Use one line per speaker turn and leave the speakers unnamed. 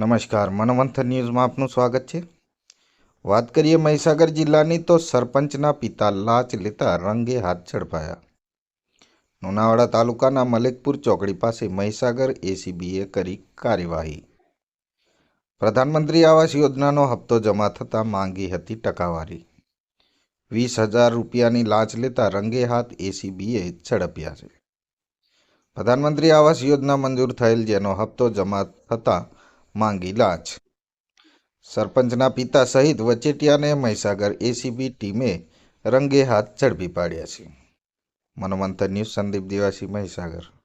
નમસ્કાર મનોમંથન ન્યૂઝમાં આપનું સ્વાગત છે. વાત કરીએ મહીસાગર જિલ્લાની તો સરપંચના પિતા લાચ લેતા રંગે હાથ ઝડપાયા. લુણાવાડા તાલુકાના મલેકપુર ચોકડી પાસે મહીસાગર એસીબીએ કરી કાર્યવાહી. પ્રધાનમંત્રી આવાસ યોજનાનો હપ્તો જમા થતાં માંગી હતી ટકાવારી. વીસ હજાર રૂપિયાની લાંચ લેતા રંગે હાથ એસીબીએ ઝડપ્યા છે. પ્રધાનમંત્રી આવાસ યોજના મંજૂર થયેલ જેનો હપ્તો જમા થતાં માંગી લાંચ. સરપંચના પિતા સહિત વચેટિયાને મહીસાગર એસીબી ટીમે રંગે હાથ ઝડપી પાડ્યા છે. મનોમંથન ન્યૂઝ સંદીપ દિવાસી, મહીસાગર.